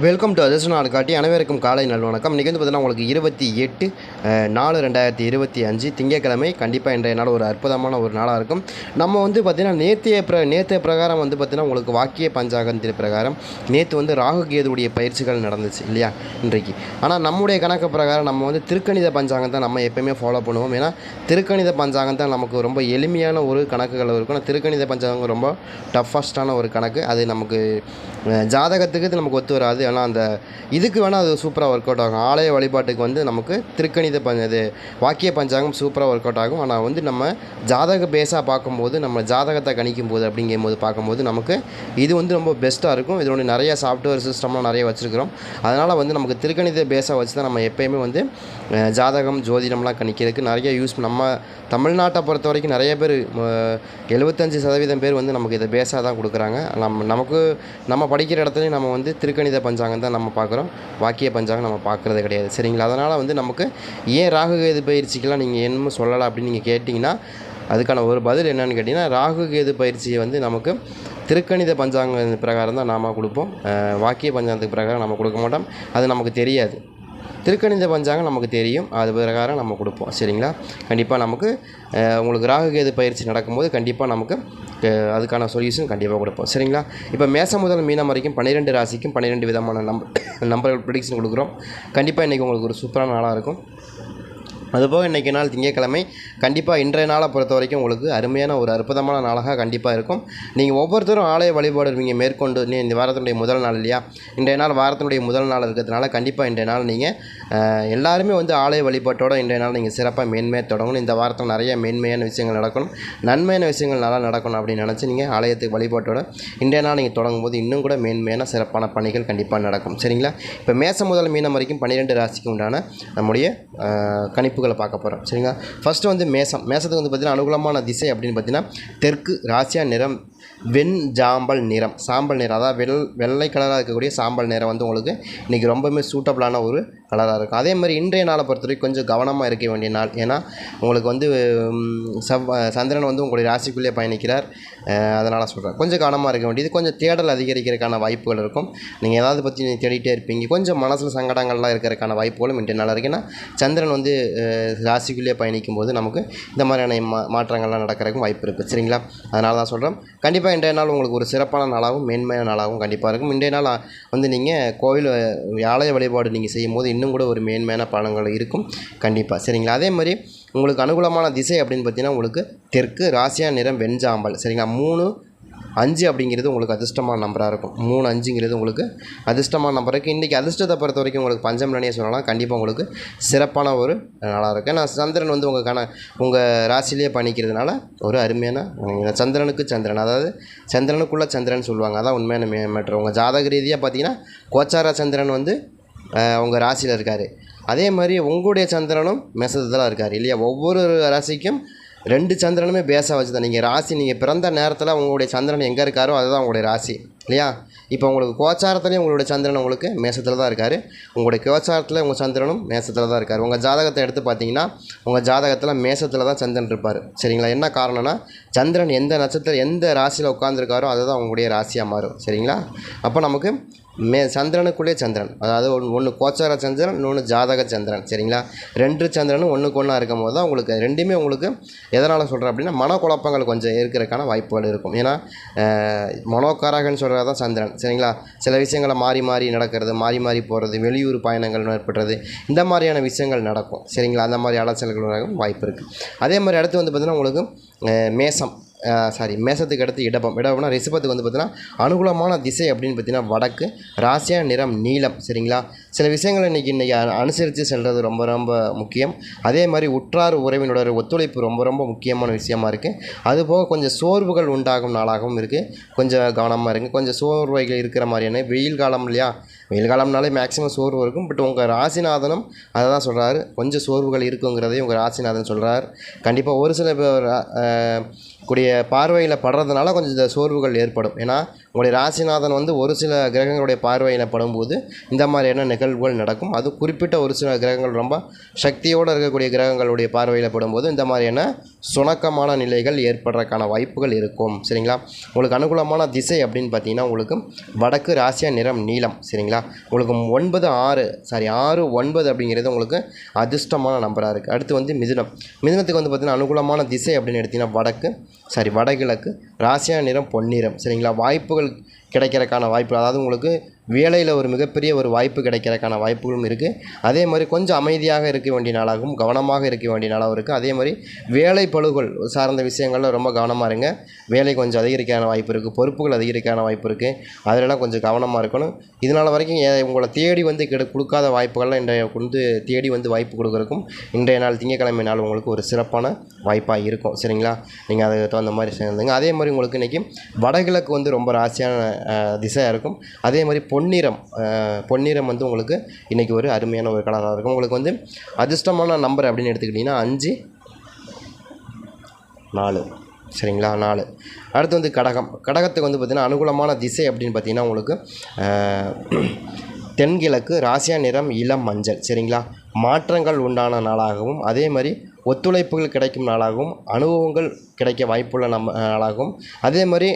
Welcome to others நாள் காட்டி அனைவருக்கும் காலை நல்வணக்கம் இன்றைக்கி வந்து பார்த்தீங்கன்னா உங்களுக்கு இருபத்தி எட்டு நாலு ரெண்டாயிரத்தி இருபத்தி அஞ்சு திங்கட்கிழமை கண்டிப்பாக இன்றைய நாள் ஒரு அற்புதமான ஒரு நாளாக இருக்கும். நம்ம வந்து பார்த்திங்கன்னா நேற்றைய பிர நேற்றைய பிரகாரம் வந்து பார்த்திங்கன்னா உங்களுக்கு வாக்கிய பஞ்சாங்கத்தின் பிரகாரம் நேற்று வந்து ராகு கேதுடைய பயிற்சிகள் நடந்துச்சு இல்லையா இன்றைக்கு. ஆனால் நம்முடைய கணக்கு பிரகாரம் நம்ம வந்து திருக்கணித பஞ்சாங்கம் தான் நம்ம எப்போயுமே ஃபாலோ பண்ணுவோம். ஏன்னா திருக்கணித பஞ்சாங்கம் தான் நமக்கு ரொம்ப எளிமையான ஒரு கணக்குகள் இருக்கும். ஆனால் திருக்கணித பஞ்சாங்கம் ரொம்ப டஃபஸ்டான ஒரு கணக்கு. அது நமக்கு ஜாதகத்துக்கு இது நமக்கு ஒத்து வராது. ஆனால் அந்த இதுக்கு வேணால் அது சூப்பராக ஒர்க் அவுட் ஆகும். ஆலய வழிபாட்டுக்கு வந்து நமக்கு திருக்கணித பஞ்ச இது வாக்கிய பஞ்சாங்கம் சூப்பராக ஒர்க் அவுட் ஆகும். ஆனால் வந்து நம்ம ஜாதக பேஸாக பார்க்கும்போது நம்ம ஜாதகத்தை கணிக்கும் போது அப்படிங்கும்போது பார்க்கும்போது நமக்கு இது வந்து ரொம்ப பெஸ்ட்டாக இருக்கும். இதோட நிறைய சாஃப்ட்வேர் சிஸ்டம்லாம் நிறைய வச்சுருக்கிறோம். அதனால் வந்து நமக்கு திருக்கணித பேஸாக வச்சு தான் நம்ம எப்போயுமே வந்து ஜாதகம் ஜோதிடம்லாம் கணிக்கிறதுக்கு நிறைய யூஸ் நம்ம தமிழ்நாட்டை பொறுத்த வரைக்கும் நிறைய பேர் எழுபத்தஞ்சு சதவீதம் பேர் வந்து நமக்கு இதை பேஸாக தான் கொடுக்குறாங்க. நம்ம நமக்கு நம்ம படிக்கிற இடத்துலையும் நம்ம வந்து திருக்கணித பஞ்சாங்கம் தான் நம்ம பார்க்குறோம். வாக்கிய பஞ்சாங்கம் நம்ம பார்க்குறது கிடையாது. சரிங்களா? அதனால் வந்து நமக்கு ஏன் ராகு கேது பயிற்சிக்கெல்லாம் நீங்கள் என்னமோ சொல்லலாம் அப்படின்னு நீங்கள் கேட்டிங்கன்னா அதுக்கான ஒரு பதில் என்னென்னு கேட்டிங்கன்னா ராகு கேது பயிற்சியை வந்து நமக்கு திருக்கணித பஞ்சாங்க பிரகாரம் தான் நாம் கொடுப்போம். வாக்கிய பஞ்சாங்கத்துக்கு பிரகாரம் நம்ம கொடுக்க மாட்டோம். அது நமக்கு தெரியாது. திருக்கணித பஞ்சாங்கம் நமக்கு தெரியும். அது பிரகாரம் நம்ம கொடுப்போம். சரிங்களா? கண்டிப்பாக நமக்கு உங்களுக்கு ராகுகேது பயிற்சி நடக்கும்போது கண்டிப்பாக நமக்கு அதுக்கான சொல்யூஷன் கண்டிப்பாக கொடுப்போம். சரிங்களா? இப்போ மேசம் முதல் மீனம் வரைக்கும் பன்னிரெண்டு ராசிக்கும் பன்னிரெண்டு விதமான நம்பர் நம்பர்கள் ப்ரிடிக்ஷன் கொடுக்குறோம். கண்டிப்பாக இன்றைக்கி உங்களுக்கு ஒரு சூப்பரான நாளாக இருக்கும். அதுபோக இன்றைக்கி நாள் திங்கட்கிழமை. கண்டிப்பாக இன்றைய நாளை பொறுத்த வரைக்கும் உங்களுக்கு அருமையான ஒரு அற்புதமான நாளாக கண்டிப்பாக இருக்கும். நீங்கள் ஒவ்வொருத்தரும் ஆலய வழிபாடு நீங்கள் மேற்கொண்டு நீ இந்த வாரத்தினுடைய முதல் நாள் இல்லையா? இன்றைய நாள் வாரத்தினுடைய முதல் நாள் இருக்கிறதுனால கண்டிப்பாக இன்றைய நாள் நீங்கள் எல்லாருமே வந்து ஆலய வழிபாட்டோட இன்றைய நாள் நீங்கள் சிறப்பாக மேன்மையாக தொடங்கணும். இந்த வாரத்தில் நிறைய மேன்மையான விஷயங்கள் நடக்கணும். நன்மையான விஷயங்கள் நல்லா நடக்கணும் அப்படின்னு நினச்சி நீங்கள் ஆலயத்துக்கு வழிபாட்டோட இன்றைய நாள் நீங்கள் தொடங்கும் போது இன்னும் கூட மேன்மையான சிறப்பான பணிகள் கண்டிப்பாக நடக்கும். சரிங்களா? இப்போ மேச முதல் மீனம் வரைக்கும் பன்னிரெண்டு ராசிக்கு உண்டான நம்முடைய கணிப்பு கணிப்புகளை பார்க்க போகிறோம் சரிங்களா? ஃபஸ்ட்டு வந்து மேசம். மேசத்துக்கு வந்து பார்த்திங்கன்னா அனுகூலமான திசை அப்படின்னு பார்த்தீங்கன்னா தெற்கு ராசியா நிறம் வெண் ஜாம்பல் நிறம். சாம்பல் நிறம். அதாவது வெள் வெள்ளை கலராக இருக்கக்கூடிய சாம்பல் நிறம் வந்து உங்களுக்கு இன்றைக்கி ரொம்பவுமே சூட்டபிளான ஒரு கலராக இருக்கும். அதே மாதிரி இன்றைய நாளை பொறுத்த வரைக்கும் கொஞ்சம் கவனமாக இருக்க வேண்டிய நாள். ஏன்னா உங்களுக்கு வந்து ம், செவ் சந்திரன் வந்து உங்களுடைய ராசிக்குள்ளே பயணிக்கிறார். அதனால் சொல்கிறேன் கொஞ்சம் கவனமாக இருக்க வேண்டியது. கொஞ்சம் தேடல் அதிகரிக்கிறதுக்கான வாய்ப்புகள் இருக்கும். நீங்கள் ஏதாவது பற்றி நீங்கள் தேடிட்டே இருப்பீங்க. கொஞ்சம் மனசில் சங்கடங்கள்லாம் இருக்கிறதுக்கான வாய்ப்புகளும் இன்றைய நாளாக இருக்குது ஏன்னா சந்திரன் வந்து ராசிக்குள்ளேயே பயணிக்கும் போது நமக்கு இந்த மாதிரியான மா மாற்றங்கள்லாம் நடக்கிறதுக்கும் வாய்ப்பு இருக்குது சரிங்களா? அதனால தான் சொல்கிறோம் கண்டிப்பாக இன்றைய நாள் உங்களுக்கு ஒரு சிறப்பான நாளாகவும் மேன்மையான நாளாகவும் கண்டிப்பாக இருக்கும். இன்றைய நாள் வந்து நீங்கள் கோவில் ஆலய வழிபாடு நீங்கள் செய்யும் போது இன்னும் கூட ஒரு மேன்மையான பலன்கள் இருக்கும். கண்டிப்பாக சரிங்களா? அதே மாதிரி உங்களுக்கு அனுகூலமான திசை அப்படின்னு பார்த்தீங்கன்னா உங்களுக்கு தெற்கு ராசியா நிறம் வெஞ்சாம்பல் சரிங்களா? மூணு அஞ்சு அப்படிங்கிறது உங்களுக்கு அதிர்ஷ்டமான நம்பராக இருக்கும். மூணு அஞ்சுங்கிறது உங்களுக்கு அதிர்ஷ்டமான நம்பர் இருக்குது இன்றைக்கி அதிர்ஷ்டத்தை பொறுத்த வரைக்கும் உங்களுக்கு பஞ்சம் பஞ்சம்லனே சொல்லலாம். கண்டிப்பாக உங்களுக்கு சிறப்பான ஒரு நாளாக இருக்குது ஏன்னா சந்திரன் வந்து உங்கள் கண உங்கள் ராசிலேயே பண்ணிக்கிறதுனால ஒரு அருமையான சந்திரனுக்கு சந்திரன். அதாவது சந்திரனுக்குள்ளே சந்திரன் சொல்லுவாங்க. அதான் உண்மையான மே மேட்ரு உங்கள் ஜாதக ரீதியாக பார்த்தீங்கன்னா கோச்சார சந்திரன் வந்து உங்கள் ராசியில் இருக்கார். அதே மாதிரி உங்களுடைய சந்திரனும் மெசத்தில் இருக்கார் இல்லையா? ஒவ்வொரு ராசிக்கும் ரெண்டு சந்திரனுமே பேஸாக வச்சு தான் நீங்கள் ராசி நீங்கள் பிறந்த நேரத்தில் உங்களுடைய சந்திரன் எங்கே இருக்காரோ அதுதான் உங்களுடைய ராசி இல்லையா? இப்போ உங்களுக்கு கோச்சாரத்துலேயும் உங்களுடைய சந்திரன் உங்களுக்கு மேசத்தில் தான் இருக்கார். உங்களுடைய கோச்சாரத்தில் உங்கள் சந்திரனும் மேசத்தில் தான் இருக்கார். உங்கள் ஜாதகத்தை எடுத்து பார்த்தீங்கன்னா உங்கள் ஜாதகத்தில் மேசத்தில் தான் சந்திரன் இருப்பார். சரிங்களா? என்ன காரணம்னா சந்திரன் எந்த நட்சத்திரம் எந்த ராசியில் உட்காந்துருக்காரோ அதுதான் உங்களுடைய ராசியாக மாறும். சரிங்களா? அப்போ நமக்கு மே சந்திரனுக்குள்ளே சந்திரன். அதாவது ஒன்று ஒன்று கோச்சார சந்திரன் இன்னொன்று ஜாதக சந்திரன். சரிங்களா? ரெண்டு சந்திரனும் ஒன்றுக்கு ஒன்றா இருக்கும் போது தான் உங்களுக்கு ரெண்டுமே உங்களுக்கு எதனால் சொல்கிறேன் அப்படின்னா மனக்குழப்பங்கள் கொஞ்சம் இருக்கிறதுக்கான வாய்ப்புகள் இருக்கும். ஏன்னா அஹ், சொல்கிறது தான் சந்திரன். சரிங்களா? சில விஷயங்களை மாறி மாறி நடக்கிறது மாறி மாறி போகிறது வெளியூர் பயணங்கள் ஏற்படுறது இந்த மாதிரியான விஷயங்கள் நடக்கும். சரிங்களா? அந்த மாதிரி அலைச்சல்கள் வாய்ப்பு இருக்குது அதே மாதிரி அடுத்து வந்து பார்த்திங்கன்னா உங்களுக்கு மேசம் சாரி மேசத்துக்கு அடுத்து இடபம். இடபம்னா ரிஷபத்துக்கு வந்து பார்த்தீங்கன்னா அனுகூலமான திசை அப்படின்னு பார்த்தீங்கன்னா வடக்கு ராசியா நிறம் நீளம் சரிங்களா? சில விஷயங்களை இன்றைக்கி இன்றைக்கி அனுசரித்து செல்வது ரொம்ப ரொம்ப முக்கியம். அதே மாதிரி உற்றார் உறவினோட ஒத்துழைப்பு ரொம்ப ரொம்ப முக்கியமான விஷயமா இருக்குது அதுபோக கொஞ்சம் சோர்வுகள் உண்டாகும் நாளாகவும் இருக்குது கொஞ்சம் கவனமாக இருங்க. கொஞ்சம் சோர்வைகள் இருக்கிற மாதிரியான வெயில் காலம் இல்லையா? வெயில் காலம்னாலே மேக்ஸிமம் சோர்வு இருக்கும். பட் உங்கள் ராசிநாதனும் அதை தான் சொல்கிறாரு கொஞ்சம் சோர்வுகள் இருக்குங்கிறதையும் உங்கள் ராசிநாதன் சொல்கிறார் கண்டிப்பாக ஒரு சில கூடிய பார்வையில் படுறதுனால கொஞ்சம் இந்த சோர்வுகள் ஏற்படும். ஏன்னா உங்களுடைய ராசிநாதன் வந்து ஒரு சில கிரகங்களுடைய பார்வையில் படும்போது இந்த மாதிரியான நிகழ்வுகள் நடக்கும். அது குறிப்பிட்ட ஒரு சில கிரகங்கள் ரொம்ப சக்தியோடு இருக்கக்கூடிய கிரகங்களுடைய பார்வையில் படும்போது இந்த மாதிரியான சுணக்கமான நிலைகள் ஏற்படுறதுக்கான வாய்ப்புகள் இருக்கும். சரிங்களா? உங்களுக்கு அனுகூலமான திசை அப்படின்னு பார்த்தீங்கன்னா உங்களுக்கு வடக்கு ராசியா நிறம் நீளம் சரிங்களா? உங்களுக்கு ஒன்பது ஆறு சாரி ஆறு ஒன்பது அப்படிங்கிறது உங்களுக்கு அதிர்ஷ்டமான நம்பராக இருக்குது அடுத்து வந்து மிதுனம். மிதுனத்துக்கு வந்து பார்த்திங்கன்னா அனுகூலமான திசை அப்படின்னு எடுத்திங்கன்னா வடக்கு சாரி வடகிழக்கு. ராசியான நிறம் பொன்னிறம். சரிங்களா? வாய்ப்புகள் கிடைக்கிறக்கான வாய்ப்பு அதாவது உங்களுக்கு வேலையில் ஒரு மிகப்பெரிய ஒரு வாய்ப்பு கிடைக்கிறக்கான வாய்ப்புகளும் இருக்குது அதே மாதிரி கொஞ்சம் அமைதியாக இருக்க வேண்டிய நாளாகவும் கவனமாக இருக்க வேண்டிய நாளாகவும் இருக்குது அதே மாதிரி வேலை பழுகள் சார்ந்த விஷயங்களில் ரொம்ப கவனமாக இருங்க. வேலை கொஞ்சம் அதிகரிக்கான வாய்ப்பு இருக்குது பொறுப்புகள் அதிகரிக்கான வாய்ப்பு இருக்குது அதிலெல்லாம் கொஞ்சம் கவனமாக இருக்கணும். இதனால் வரைக்கும் ஏ- உங்களை தேடி வந்து கெடு கொடுக்காத வாய்ப்புகள்லாம் இன்றைய வந்து தேடி வந்து வாய்ப்பு கொடுக்குறக்கும் இன்றைய நாள் திங்கக்கிழமை நாள் உங்களுக்கு ஒரு சிறப்பான வாய்ப்பாக இருக்கும். சரிங்களா? நீங்கள் அதுக்கு தகுந்த மாதிரி சேர்ந்துங்க. அதே மாதிரி உங்களுக்கு இன்றைக்கி வடகிழக்கு வந்து ரொம்ப ராசியான திசையாக இருக்கும். அதே மாதிரி பொன்னிறம் பொன்னிறம் வந்து உங்களுக்கு இன்றைக்கி ஒரு அருமையான ஒரு கலராக இருக்கும். உங்களுக்கு வந்து அதிர்ஷ்டமான நம்பர் அப்படின்னு எடுத்துக்கிட்டிங்கன்னா அஞ்சு நாலு. சரிங்களா? நாலு. அடுத்து வந்து கடகம். கடகத்துக்கு வந்து பார்த்திங்கன்னா அனுகூலமான திசை அப்படின்னு பார்த்தீங்கன்னா உங்களுக்கு தென்கிழக்கு ராசியா நிறம் இளம் மஞ்சள். சரிங்களா? மாற்றங்கள் உண்டான நாளாகவும் அதே மாதிரி ஒத்துழைப்புகள் கிடைக்கும் நாளாகவும் அனுபவங்கள் கிடைக்க வாய்ப்புள்ள நம்ம நாளாகவும். அதே மாதிரி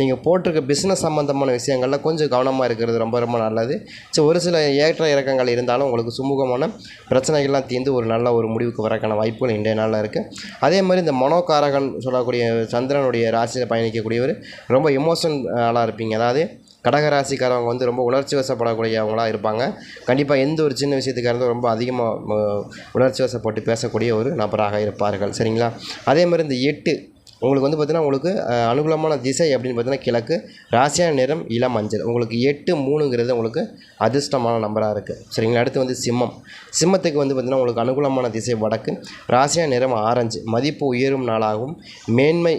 நீங்கள் போட்டிருக்க பிஸ்னஸ் சம்மந்தமான விஷயங்களில் கொஞ்சம் கவனமாக இருக்கிறது ரொம்ப ரொம்ப நல்லது. ஸோ ஒரு சில ஏற்ற இறக்கங்கள் இருந்தாலும் உங்களுக்கு சுமூகமான பிரச்சனைகள்லாம் தீர்ந்து ஒரு நல்ல ஒரு முடிவுக்கு வரக்கான வாய்ப்புகள் இன்றைய நாளில் இருக்குது அதே மாதிரி இந்த மனோகாரகன் சொல்லக்கூடிய சந்திரனுடைய ராசியில் பயணிக்கக்கூடியவர் ரொம்ப எமோஷன் ஆளாக இருப்பீங்க. அதாவது கடகராசிக்காரவங்க வந்து ரொம்ப உணர்ச்சி வசப்படக்கூடியவங்களாக இருப்பாங்க. கண்டிப்பாக எந்த ஒரு சின்ன விஷயத்துக்காக இருந்தாலும் ரொம்ப அதிகமாக உணர்ச்சி வசப்பட்டு பேசக்கூடிய ஒரு நபராக இருப்பார்கள். சரிங்களா? அதே மாதிரி இந்த எட்டு உங்களுக்கு வந்து பார்த்திங்கன்னா உங்களுக்கு அனுகூலமான திசை அப்படின்னு பார்த்தீங்கன்னா கிழக்கு ராசியான நிறம் இளம் மஞ்சள் உங்களுக்கு எட்டு மூணுங்கிறது உங்களுக்கு அதிர்ஷ்டமான நம்பராக இருக்குது சரிங்களா? அடுத்து வந்து சிம்மம். சிம்மத்துக்கு வந்து பார்த்திங்கன்னா உங்களுக்கு அனுகூலமான திசை வடக்கு ராசியா நிறம் ஆரஞ்சு. மதிப்பு உயரும் நாளாகவும் மேன்மை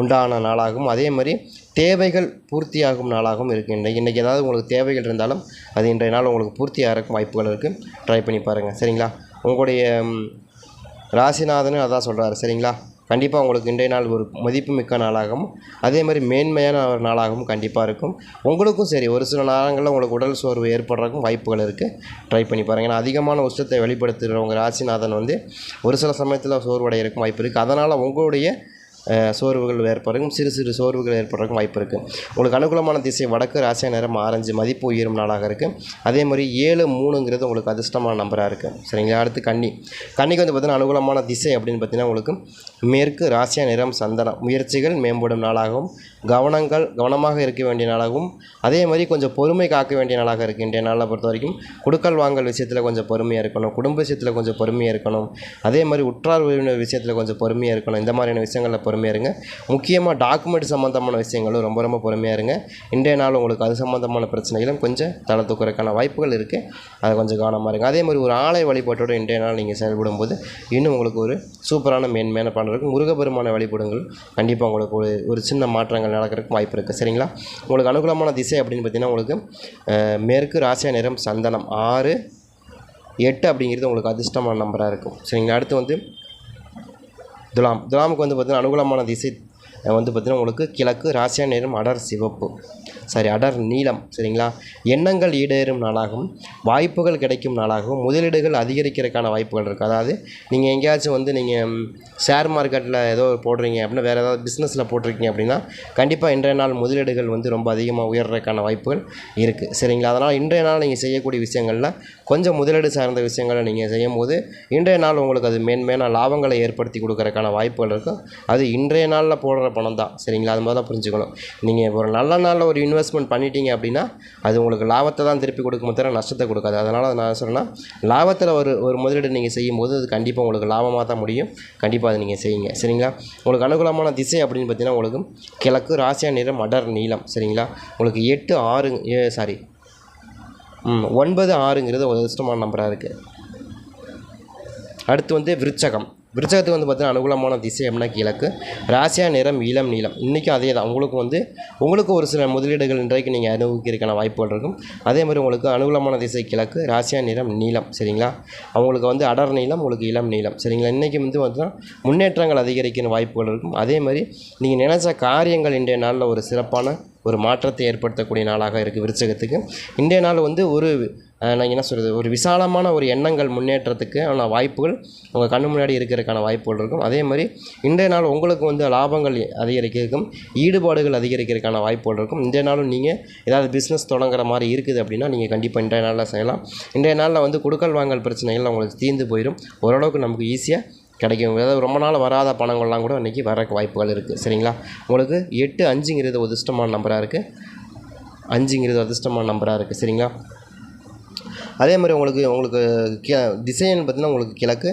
உண்டான நாளாகவும் அதே மாதிரி தேவைகள் பூர்த்தியாகும் நாளாகவும் இருக்குது இன்றைக்கி இன்றைக்கி ஏதாவது உங்களுக்கு தேவைகள் இருந்தாலும் அது இன்றைய நாள் உங்களுக்கு பூர்த்தியாகிறக்கும் வாய்ப்புகள் இருக்குது ட்ரை பண்ணி பாருங்கள் சரிங்களா? உங்களுடைய ராசிநாதனு ராசிநாதனும் அதான் சொல்கிறாரு சரிங்களா? கண்டிப்பாக உங்களுக்கு இன்றைய நாள் ஒரு மதிப்புமிக்க நாளாகவும் அதே மாதிரி மேன்மையான ஒரு நாளாகவும் கண்டிப்பாக இருக்கும். உங்களுக்கும் சரி ஒரு சில நேரங்களில் உங்களுக்கு உடல் சோர்வு ஏற்படுறதுக்கும் வாய்ப்புகள் இருக்குது ட்ரை பண்ணி பாருங்கள் ஏன்னா அதிகமான உஷ்டத்தை வெளிப்படுத்துகிறவங்க ராசிநாதன் வந்து ஒரு சில சமயத்தில் சோர்வடைகிறதுக்கும் வாய்ப்பு இருக்குது அதனால் உங்களுடைய சோர்வுகள் ஏற்படுறதுக்கும் சிறு சிறு சோர்வுகள் ஏற்படுறதுக்கும் வாய்ப்பு இருக்குது உங்களுக்கு அனுகூலமான திசை வடக்கு ராசிய நேரம் ஆரஞ்சு மதிப்பு உயரும் நாளாக இருக்குது அதே மாதிரி ஏழு மூணுங்கிறது உங்களுக்கு அதிர்ஷ்டமான நம்பராக இருக்குது சரிங்களா? அடுத்து கன்னி. கன்னிக்கு வந்து பார்த்திங்கன்னா அனுகூலமான திசை அப்படின்னு பார்த்தீங்கன்னா உங்களுக்கு மேற்கு ராசிய நிறம் சந்தனம். முயற்சிகள் மேம்படும் நாளாகவும் கவனங்கள் கவனமாக இருக்க வேண்டிய நாளாகவும் அதே மாதிரி கொஞ்சம் பொறுமை காக்க வேண்டிய நாளாக இருக்குது நாளை பொறுத்த வரைக்கும் கொடுக்கல் வாங்கல் விஷயத்தில் கொஞ்சம் பொறுமையாக இருக்கணும். குடும்ப விஷயத்தில் கொஞ்சம் பொறுமையாக இருக்கணும். அதே மாதிரி உற்றார் உறவினர் விஷயத்தில் கொஞ்சம் பொறுமையாக இருக்கணும். இந்த மாதிரியான விஷயங்களில் பொறுமையாக இருங்க. முக்கியமாக டாக்குமெண்ட் சம்மந்தமான விஷயங்களும் ரொம்ப ரொம்ப பொறுமையாக இருங்க. இன்றைய நாள் உங்களுக்கு அது சம்மந்தமான பிரச்சனைகளும் கொஞ்சம் தலை தூக்குறதுக்கான வாய்ப்புகள் இருக்குது அதை கொஞ்சம் கவனமாக இருங்க. அதே மாதிரி ஒரு ஆலய வழிபாட்டோட இன்றைய நாள் நீங்கள் செயல்படும் போது இன்னும் உங்களுக்கு ஒரு சூப்பரான மேன்மையான பலன் இருக்கும். முருகபெருமான வழிபடுங்கள். கண்டிப்பாக உங்களுக்கு ஒரு ஒரு சின்ன மாற்றங்கள் நடக்கிறதுக்கு வாய்ப்பு இருக்குது சரிங்களா? உங்களுக்கு அனுகூலமான திசை அப்படின்னு பார்த்தீங்கன்னா உங்களுக்கு மேற்கு ராசியா நிறம் சந்தனம். ஆறு எட்டு அப்படிங்கிறது உங்களுக்கு அதிர்ஷ்டமான நம்பராக இருக்கும். சரிங்களா? அடுத்து வந்து துலாம். துலாமுக்கு வந்து பார்த்திங்கன்னா அனுகூலமான திசை வந்து பார்த்திங்கன்னா உங்களுக்கு கிழக்கு ராசியா நிறம் அடர் சிவப்பு. சாரி அடர் நீலம். சரிங்களா? எண்ணங்கள் ஈடேறும் நாளாகவும் வாய்ப்புகள் கிடைக்கும் நாளாகவும் முதலீடுகள் அதிகரிக்கிறதுக்கான வாய்ப்புகள் இருக்குது அதாவது நீங்கள் எங்கேயாச்சும் வந்து நீங்கள் ஷேர் மார்க்கெட்டில் ஏதோ போடுறீங்க அப்படின்னா வேறு ஏதாவது பிஸ்னஸில் போட்டிருக்கீங்க அப்படின்னா கண்டிப்பாக இன்றைய நாள் முதலீடுகள் வந்து ரொம்ப அதிகமாக உயர்றதுக்கான வாய்ப்புகள் இருக்குது சரிங்களா? அதனால் இன்றைய நாள் நீங்கள் செய்யக்கூடிய விஷயங்களில் கொஞ்சம் முதலீடு சார்ந்த விஷயங்களை நீங்கள் செய்யும் போது இன்றைய நாள் உங்களுக்கு அது மேன்மையான லாபங்களை ஏற்படுத்தி கொடுக்கறதுக்கான வாய்ப்புகள் இருக்கும் அது இன்றைய நாளில் போடுற பணம் தான். சரிங்களா? அது மாதிரி தான் புரிஞ்சுக்கணும் நீங்கள் ஒரு நல்ல நாளில் ஒரு இன்வெஸ்ட்மெண்ட் பண்ணிட்டீங்க அப்படின்னா அது உங்களுக்கு லாபத்தை தான் திருப்பி கொடுக்கும் தவிர நஷ்டத்தை கொடுக்காது. அதனால் நான் சொன்னால் லாபத்தில் ஒரு ஒரு முதலீடு நீங்கள் செய்யும்போது அது கண்டிப்பாக உங்களுக்கு லாபமாக தான் முடியும். கண்டிப்பாக அதை நீங்கள் செய்யுங்க. சரிங்களா? உங்களுக்கு அனுகூலமான திசை அப்படின்னு பார்த்தீங்கன்னா உங்களுக்கு கிழக்கு ராசியா நிறம் மடர் நீளம். சரிங்களா? உங்களுக்கு எட்டு ஆறு ஏ சாரி ஒன்பது ஆறுங்கிறது ஒரு அதிர்ஷ்டமான நம்பராக இருக்குது அடுத்து வந்து விருச்சகம். விருச்சகத்துக்கு வந்து பார்த்தீங்கன்னா அனுகூலமான திசை அப்படின்னா கிழக்கு. ராசியா நிறம் இளம் நீளம். இன்றைக்கும் அதே தான் உங்களுக்கு வந்து உங்களுக்கு ஒரு சில முதலீடுகள் இன்றைக்கு நீங்கள் அனுபவிக்கிறதுக்கான வாய்ப்புகள் இருக்கும். அதே மாதிரி உங்களுக்கு அனுகூலமான திசை கிழக்கு ராசியா நிறம் நீளம். சரிங்களா? அவங்களுக்கு வந்து அடர் நீளம் உங்களுக்கு இளம் நீளம். சரிங்களா? இன்றைக்கி வந்து பார்த்தீங்கன்னா முன்னேற்றங்கள் அதிகரிக்கிற வாய்ப்புகள் இருக்கும். அதே மாதிரி நீங்கள் நினைச்ச காரியங்கள் இன்றைய நாளில் ஒரு சிறப்பான ஒரு மாற்றத்தை ஏற்படுத்தக்கூடிய நாளாக இருக்குது விருச்சகத்துக்கு. இன்றைய நாள் வந்து ஒரு நான் என்ன சொல்கிறது ஒரு விசாலமான ஒரு எண்ணங்கள் முன்னேற்றத்துக்கு ஆனால் வாய்ப்புகள் உங்கள் கண்ணு முன்னாடி இருக்கிறதுக்கான வாய்ப்புகள் இருக்கும். அதே மாதிரி இன்றைய நாள் உங்களுக்கு வந்து லாபங்கள் அதிகரிக்கிறதுக்கும் ஈடுபாடுகள் அதிகரிக்கிறதுக்கான வாய்ப்புகள் இருக்கும். இன்றைய நாளும் நீங்கள் ஏதாவது பிஸ்னஸ் தொடங்குற மாதிரி இருக்குது அப்படின்னா நீங்கள் கண்டிப்பாக இன்றைய நாளில் செய்யலாம். இன்றைய நாளில் வந்து கொடுக்கல் வாங்கல் பிரச்சனைகள் உங்களுக்கு தீர்ந்து போயிடும் ஓரளவுக்கு நமக்கு ஈஸியாக கிடைக்கும். அதாவது ரொம்ப நாள் வராத பணங்கள்லாம் கூட இன்றைக்கி வரக்கு வாய்ப்புகள் இருக்குது சரிங்களா? உங்களுக்கு எட்டு அஞ்சுங்கிறது ஒரு அதிர்ஷ்டமான நம்பராக இருக்குது அஞ்சுங்கிறது அதிர்ஷ்டமான நம்பராக இருக்குது சரிங்களா? அதே மாதிரி உங்களுக்கு உங்களுக்கு கி திசைன்னு பார்த்தீங்கன்னா உங்களுக்கு கிழக்கு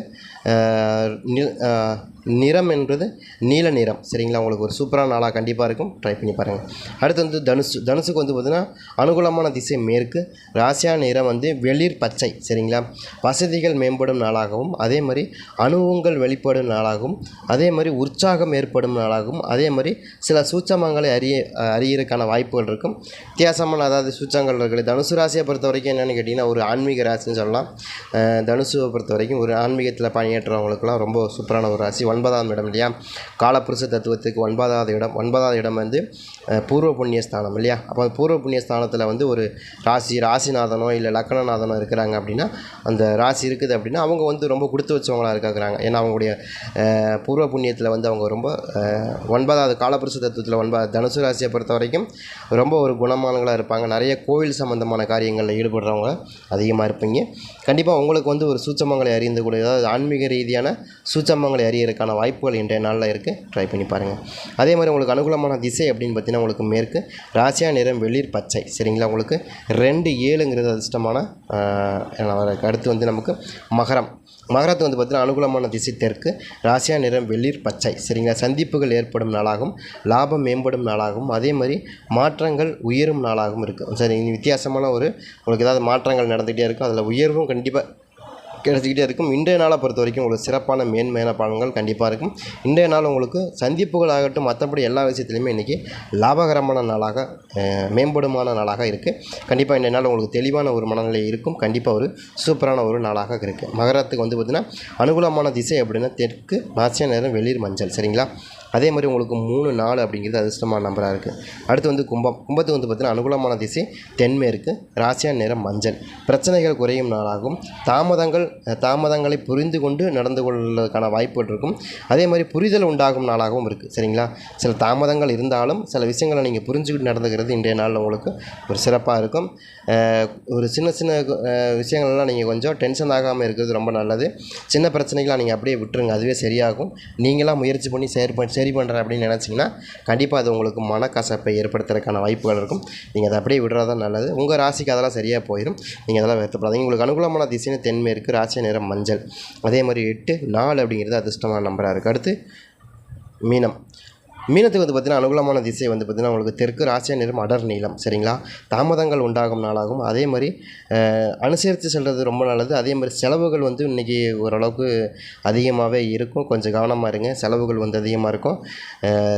நிறம் என்பது நீல நிறம். சரிங்களா? உங்களுக்கு ஒரு சூப்பரான நாளாக கண்டிப்பாக இருக்கும். ட்ரை பண்ணி பாருங்கள் அடுத்து வந்து தனுசு. தனுசுக்கு வந்து பார்த்திங்கன்னா அனுகூலமான திசை மேற்கு ராசியா நிறம் வந்து வெளிர் பச்சை. சரிங்களா? வசதிகள் மேம்படும் நாளாகவும் அதே மாதிரி அனுபவங்கள் வெளிப்படும் நாளாகவும் அதே மாதிரி உற்சாகம் ஏற்படும் நாளாகவும் அதே மாதிரி சில சூச்சமங்களை அறிய அறியறதுக்கான வாய்ப்புகள் இருக்கும். வித்தியாசமான அதாவது சூச்சங்கள் இருக்குது. தனுசு ராசியை பொறுத்த வரைக்கும் என்னென்னு கேட்டிங்கன்னா ஒரு ஆன்மீக ராசின்னு சொல்லலாம். தனுசுவை பொறுத்த வரைக்கும் ஒரு ஆன்மீகத்தில் பணியேற்றவங்களுக்குலாம் ரொம்ப சூப்பரான ஒரு ராசி. ஒன்பதாம் இடம் இல்லையா? காலப்புருஷ தத்துவத்துக்கு ஒன்பதாவது இடம் ஒன்பதாவது இடம் வந்து பூர்வ புண்ணிய ஸ்தானம் இல்லையா? அப்போ பூர்வ புண்ணிய ஸ்தானத்தில் வந்து ஒரு ராசி ராசிநாதனோ இல்லை லக்கணநாதனோ இருக்கிறாங்க அப்படின்னா அந்த ராசி இருக்குது அப்படின்னா அவங்க வந்து ரொம்ப கொடுத்து வச்சவங்களா இருக்காங்க ஏன்னா அவங்களுடைய பூர்வ புண்ணியத்தில் வந்து அவங்க ரொம்ப ஒன்பதாவது காலபுருஷ தத்துவத்தில் ஒன்பது தனுசு ராசியை பொறுத்த வரைக்கும் ரொம்ப ஒரு குணமானங்களாக இருப்பாங்க. நிறைய கோவில் சம்மந்தமான காரியங்களில் ஈடுபடுறவங்க அதிகமாக இருப்பீங்க. கண்டிப்பாக உங்களுக்கு வந்து ஒரு சூச்சமங்களை அறிந்து கூட அதாவது ஆன்மீக ரீதியான சூச்சமங்களை அறியறதுக்கான வாய்ப்புகள் இன்றைய நாளில் இருக்குது ட்ரை பண்ணி பாருங்கள் அதே மாதிரி உங்களுக்கு அனுகூலமான திசை அப்படின்னு பார்த்தீங்கன்னா உங்களுக்கு மேற்கு ராசியா நிறம் வெளிர் பச்சை. சரிங்களா? உங்களுக்கு ரெண்டு ஏழுங்கிறது அதிர்ஷ்டமான அடுத்து வந்து நமக்கு மகரம். மகரத்து வந்து பார்த்தீங்கன்னா அனுகூலமான திசை தெற்கு ராசியா நிறம் வெளிர் பச்சை. சரிங்களா? சந்திப்புகள் ஏற்படும் நாளாகும் லாபம் மேம்படும் நாளாகும் அதே மாதிரி மாற்றங்கள் உயரும் நாளாகவும் இருக்குது சரி வித்தியாசமான ஒரு உங்களுக்கு ஏதாவது மாற்றங்கள் நடந்துகிட்டே இருக்கும் அதில் உயர்வும் கண்டிப்பாக கிடைச்சிக்கிட்டே இருக்கும். இன்றைய நாளை பொறுத்த வரைக்கும் உங்களுக்கு சிறப்பான மேன்மையான பலன்கள் கண்டிப்பாக இருக்கும். இன்றைய நாள் உங்களுக்கு சந்திப்புகள் ஆகட்டும் மற்றபடி எல்லா விஷயத்துலையுமே இன்றைக்கி லாபகரமான நாளாக மேம்படுமான நாளாக இருக்குது கண்டிப்பாக இன்றைய நாள் உங்களுக்கு தெளிவான ஒரு மனநிலை இருக்கும். கண்டிப்பாக ஒரு சூப்பரான ஒரு நாளாக இருக்குது மகரத்துக்கு வந்து பார்த்திங்கன்னா அனுகூலமான திசை அப்படின்னா தெற்கு ராசியா நேரம் வெளிர் மஞ்சள். சரிங்களா? அதே மாதிரி உங்களுக்கு மூணு நாலு அப்படிங்கிறது அதிர்ஷ்டமான நம்பராக இருக்குது அடுத்து வந்து கும்பம். கும்பத்துக்கு வந்து பார்த்திங்கன்னா அனுகூலமான திசை தென்மேற்கு ராசியான நிறம் மஞ்சள். பிரச்சனைகள் குறையும் நாளாகும். தாமதங்கள் தாமதங்களை புரிந்து கொண்டு நடந்து கொள்வதற்கான வாய்ப்புகள் இருக்கும். அதே மாதிரி புரிதல் உண்டாகும் நாளாகவும் இருக்குது சரிங்களா? சில தாமதங்கள் இருந்தாலும் சில விஷயங்களை நீங்கள் புரிஞ்சுக்கிட்டு நடந்துக்கிறது இன்றைய நாளில் உங்களுக்கு ஒரு சிறப்பாக இருக்கும். ஒரு சின்ன சின்ன விஷயங்கள்லாம் நீங்கள் கொஞ்சம் டென்ஷன் ஆகாமல் இருக்கிறது ரொம்ப நல்லது. சின்ன பிரச்சனைகளாக நீங்கள் அப்படியே விட்டுருங்க. அதுவே சரியாகும். நீங்களாக முயற்சி பண்ணி சரி பண்ணி சரி பண்ணுறேன் அப்படின்னு நினச்சிங்கன்னா கண்டிப்பாக அது உங்களுக்கு மனக்கசப்பை ஏற்படுத்துறதுக்கான வாய்ப்புகள் இருக்கும். நீங்கள் அதை அப்படியே விடுறதா நல்லது. உங்கள் ராசிக்கு அதெல்லாம் சரியாக போயிடும் நீங்கள் அதெல்லாம் வருத்தப்படாதீங்க. உங்களுக்கு அனுகூலமான திசைன்னு இருக்குது ராசி நிறம் மஞ்சள். அதே மாதிரி எட்டு நாலு அப்படிங்கிறது அதிர்ஷ்டமான நம்பராக இருக்குது அடுத்து மீனம். மீனத்துக்கு வந்து பார்த்திங்கன்னா அனுகூலமான திசை வந்து பார்த்திங்கன்னா உங்களுக்கு தெற்கு ராசியா நிறம் அடர் நீளம் சரிங்களா? தாமதங்கள் உண்டாகும் நாளாகும் அதே மாதிரி அனுசரித்து செல்வது ரொம்ப நல்லது. அதே மாதிரி செலவுகள் வந்து இன்றைக்கி ஓரளவுக்கு அதிகமாகவே இருக்கும். கொஞ்சம் கவனமாக இருங்க. செலவுகள் வந்து அதிகமாக இருக்கும்.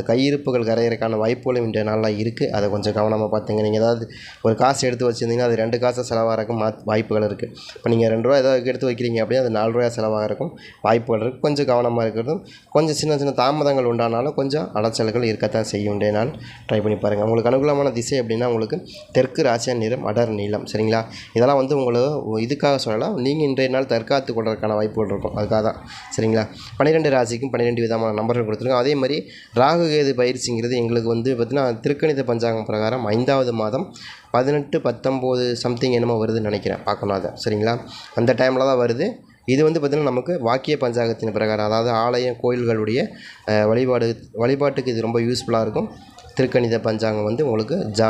கையிருப்புகள் கரையிறக்கான வாய்ப்புகளும் இன்றைய நாளில் இருக்குது அதை கொஞ்சம் கவனமாக பார்த்துங்க. நீங்கள் ஏதாவது ஒரு காசு எடுத்து வச்சுருந்தீங்கன்னா அது ரெண்டு காசு செலவாகிறக்கும் மா வாய்ப்புகள் இருக்குது இப்போ நீங்கள் ரெண்டு ரூபா ஏதாவது எடுத்து வைக்கிறீங்க அப்படின்னா அது நாலு ரூபா செலவாகிறக்கும் வாய்ப்புகள் இருக்குது கொஞ்சம் கவனமாக இருக்கிறதும் கொஞ்சம் சின்ன சின்ன தாமதங்கள் உண்டானாலும் கொஞ்சம் அலைச்சல்கள் இருக்கத்தான் செய்யும் இன்றைய நாள். ட்ரை பண்ணி பாருங்கள் உங்களுக்கு அனுகூலமான திசை அப்படின்னா உங்களுக்கு தெற்கு ராசியா நிறம் அடர் நீளம். சரிங்களா? இதெல்லாம் வந்து உங்களை இதுக்காக சொல்லலாம் நீங்கள் இன்றைய நாள் தற்காத்து கொள்றதுக்கான வாய்ப்புகள் இருக்கும். அதுக்காக தான். சரிங்களா? பன்னிரெண்டு ராசிக்கும் பன்னிரெண்டு விதமான நம்பர்கள் கொடுத்துருக்கோம் அதே மாதிரி ராகு கேது பயிற்சிங்கிறது எங்களுக்கு வந்து பார்த்திங்கன்னா திருக்கணித பஞ்சாங்கம் பிரகாரம் ஐந்தாவது மாதம் பதினெட்டு பத்தொம்போது சம்திங் என்னமோ வருதுன்னு நினைக்கிறேன். பார்க்கணும் அதை. சரிங்களா? அந்த டைமில் தான் வருது. இது வந்து பார்த்திங்கன்னா நமக்கு வாக்கிய பஞ்சாங்கத்தின் பிரகாரம் அதாவது ஆலயம் கோயில்களுடைய வழிபாடு வழிபாட்டுக்கு இது ரொம்ப யூஸ்ஃபுல்லாக இருக்கும். திருக்கணித பஞ்சாங்கம் வந்து உங்களுக்கு ஜா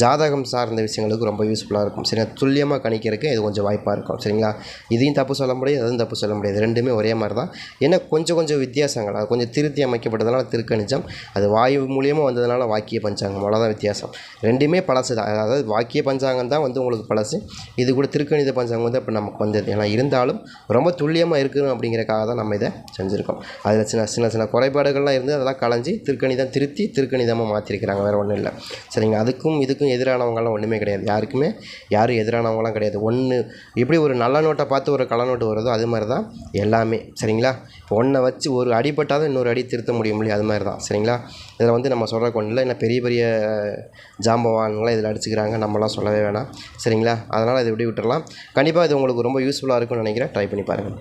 ஜாதகம் சார்ந்த விஷயங்களுக்கு ரொம்ப யூஸ்ஃபுல்லாக இருக்கும். சரிங்களா? துல்லியமாக கணிக்கிறதுக்கு இது கொஞ்சம் வாய்ப்பாக இருக்கும். சரிங்களா? இதையும் தப்பு சொல்ல முடியாது அதுவும் தப்பு சொல்ல முடியாது. ரெண்டுமே ஒரே மாதிரி தான் ஏன்னா கொஞ்சம் கொஞ்சம் வித்தியாசங்கள். அது கொஞ்சம் திருத்தி அமைக்கப்பட்டதுனால திருக்கணிச்சம் அது வாயு மூலியமாக வந்ததுனால வாக்கிய பஞ்சாங்கம். அவ்வளோதான் வித்தியாசம். ரெண்டுமே பழசு தான். அதாவது வாக்கிய பஞ்சாங்கம் தான் வந்து உங்களுக்கு பழசு. இது கூட திருக்கணித பஞ்சாங்கம் வந்து அப்போ நமக்கு வந்தது. ஏன்னா இருந்தாலும் ரொம்ப துல்லியமாக இருக்கணும் அப்படிங்கிறக்காக தான் நம்ம இதை செஞ்சுருக்கோம். அதில் சின்ன சின்ன சின்ன குறைபாடுகள்லாம் இருந்து அதெல்லாம் களைஞ்சி திருக்கணிதம் திருத்தி திரு திருக்கணிதமாக மாற்றிருக்கிறாங்க வேறு ஒன்றும் இல்லை. சரிங்க அதுக்கும் இதுக்கும் எதிரானவங்களாம் ஒன்றுமே கிடையாது. யாருக்குமே யாரும் எதிரானவங்களாம் கிடையாது. ஒன்று எப்படி ஒரு நல்ல நோட்டை பார்த்து ஒரு கள்ள நோட்டு வருதோ அது மாதிரி தான் எல்லாமே. சரிங்களா? இப்போ ஒன்றை வச்சு ஒரு அடிப்பட்டால் தான் இன்னொரு அடி திருத்த முடியும் இல்லையா? அது மாதிரி தான் சரிங்களா? இதில் வந்து நம்ம சொல்கிறக்கு ஒன்றும் இல்லை. என்ன பெரிய பெரிய ஜாம்பவான்களாம் இதில் அடிச்சுக்கிறாங்க. நம்மலாம் சொல்லவே வேணாம். சரிங்களா? அதனால் இதை விட்டு விட்டுடலாம் கண்டிப்பாக இது உங்களுக்கு ரொம்ப யூஸ்ஃபுல்லாக இருக்கும்னு நினைக்கிறேன். ட்ரை பண்ணி பாருங்கள்